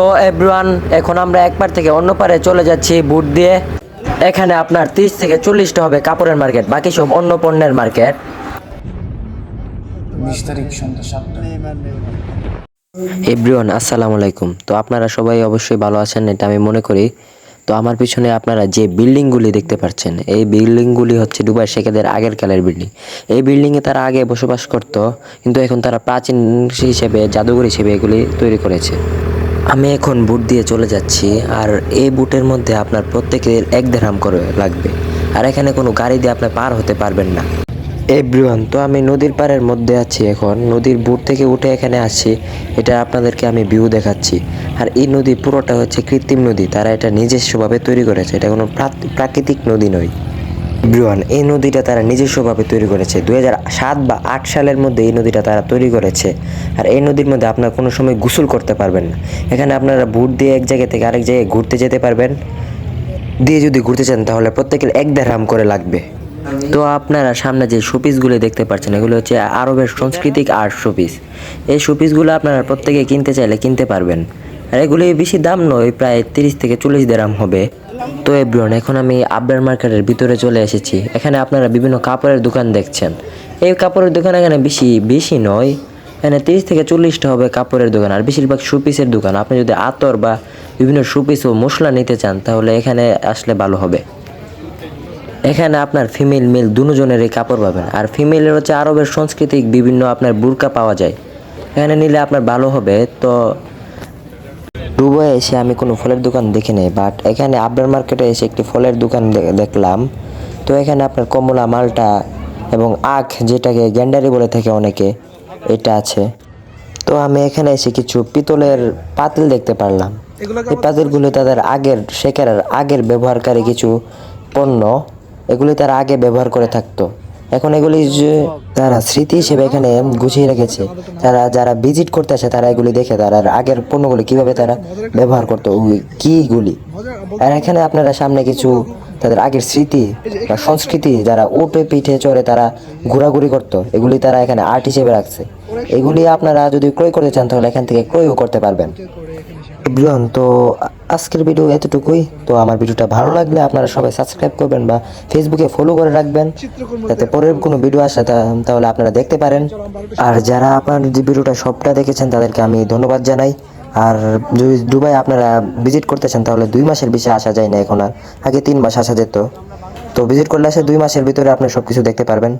তো এভরিওয়ান এখন আমরা এক পার থেকে অন্য পারে চলে যাচ্ছি বুট দিয়ে। এখানে আপনার তিরিশ থেকে চল্লিশটা হবে কাপড়ের মার্কেট বাকি সব অন্য পণ্যের মার্কেট। বিশ তারিখ সন্ধ্যা সাতটা। এভরিওয়ান আসসালামু আলাইকুম। তো আপনারা সবাই অবশ্যই ভালো আছেন এটা আমি মনে করি। তো আমার পিছনে আপনারা যে বিল্ডিংগুলি দেখতে পাচ্ছেন এই বিল্ডিংগুলি হচ্ছে দুবাই শেখেদের আগের কালের বিল্ডিং। এই বিল্ডিংয়ে তারা আগে বসবাস করত কিন্তু এখন তারা প্রাচীন হিসেবে জাদুঘর হিসেবে এগুলি তৈরি করেছে। আমি এখন বুট দিয়ে চলে যাচ্ছি, আর এই বুটের মধ্যে আপনার প্রত্যেকের এক দেড়হাম করে লাগবে। আর এখানে কোনো গাড়ি দিয়ে আপনি পার হতে পারবেন না। এভরিওয়ান তো আমি নদীর পাড়ের মধ্যে আছি এখন। নদীর বুট থেকে উঠে এখানে আসছি। এটা আপনাদেরকে আমি ভিউ দেখাচ্ছি। আর এই নদী পুরোটা হচ্ছে কৃত্রিম নদী। তারা এটা নিজস্বভাবে তৈরি করেছে। এটা কোনো প্রাক- প্রাকৃতিক নদী নয়। এভরিওয়ান এই নদীটা তারা নিজস্বভাবে তৈরি করেছে। দুই সাত বা আট সালের মধ্যে এই নদীটা তারা তৈরি করেছে। আর এই নদীর মধ্যে আপনার কোনো সময় গোসল করতে পারবেন না। এখানে আপনারা বুট দিয়ে এক জায়গা থেকে আরেক জায়গায় ঘুরতে যেতে পারবেন। দিয়ে যদি ঘুরতে চান তাহলে প্রত্যেকের এক দেড়হাম করে লাগবে। তো আপনারা সামনে যে শোপিসগুলো দেখতে পাচ্ছেন, এগুলো হচ্ছে আরবের সাংস্কৃতিক আর্ট শোপিস। এই শোপিসগুলো আপনারা প্রত্যেকে কিনতে চাইলে কিনতে পারবেন। আর এগুলি বেশি দাম নয়, প্রায় তিরিশ থেকে চল্লিশ দেরাম হবে। তো এব্রন এখন আমি আবরার মার্কেটের ভিতরে চলে এসেছি। এখানে আপনারা বিভিন্ন কাপড়ের দোকান দেখছেন। এই কাপড়ের দোকান এখানে বেশি বেশি নয়। এখানে তিরিশ থেকে চল্লিশটা হবে কাপড়ের দোকান। আর বেশিরভাগ শোপিসের দোকান। আপনি যদি আতর বা বিভিন্ন শোপিস ও মশলা নিতে চান, তাহলে এখানে আসলে ভালো হবে। এখানে আপনার ফিমেল মেল দুজনেরই কাপড় পাবেন। আর ফিমেলের হচ্ছে আরবের সাংস্কৃতিক বিভিন্ন আপনার বুরকা পাওয়া যায়। এখানে নিলে আপনার ভালো হবে। তো দুবাই এসে আমি কোনো ফলের দোকান দেখি নাই বাট এখানে আবরার মার্কেটে এসে একটি ফলের দোকান দেখলাম। তো এখানে আপনার কমলা মালটা এবং আখ যেটাকে গ্যান্ডারি বলে থাকে অনেকে এটা আছে। তো আমি এখানে এসে কিছু পিতলের পাতিল দেখতে পারলাম। এই পাতিলগুলো তাদের আগের শেখার আগের ব্যবহারকারী কিছু পণ্য এগুলি তারা আগে ব্যবহার করে থাকতো। এখন এগুলি তারা স্মৃতি হিসেবে এখানে গুছিয়ে রেখেছে। তারা যারা ভিজিট করতে আসে, তারা এগুলি দেখে, তারা আগের পণ্যগুলি কীভাবে তারা ব্যবহার করতো কিগুলি আর এখানে আপনারা সামনে কিছু তাদের আগের স্মৃতি বা সংস্কৃতি, যারা উঠে পিঠে চড়ে তারা ঘোরাঘুরি করতো, এগুলি তারা এখানে আর্ট হিসেবে রাখছে। এগুলি আপনারা যদি ক্রয় করতে চান, তাহলে এখান থেকে ক্রয়ও করতে পারবেন। এভরিওয়ান তো আজকের ভিডিও এতটুকুই। তো আমার ভিডিওটা ভালো লাগলে আপনারা সবাই সাবস্ক্রাইব করবেন বা ফেসবুকে ফলো করে রাখবেন। যাতে পরের কোনো ভিডিও আসে তাহলে আপনারা দেখতে পারেন। আর যারা আপনার যে ভিডিওটা সবটা দেখেছেন, তাদেরকে আমি ধন্যবাদ জানাই। আর যদি দুবাই আপনারা ভিজিট করতে চান, তাহলে দুই মাসের বেশি আসা যায় না এখন আর। আগে তিন মাস আসা যেত। তো ভিজিট করলে আসে দুই মাসের ভিতরে আপনি সব কিছু দেখতে পারবেন।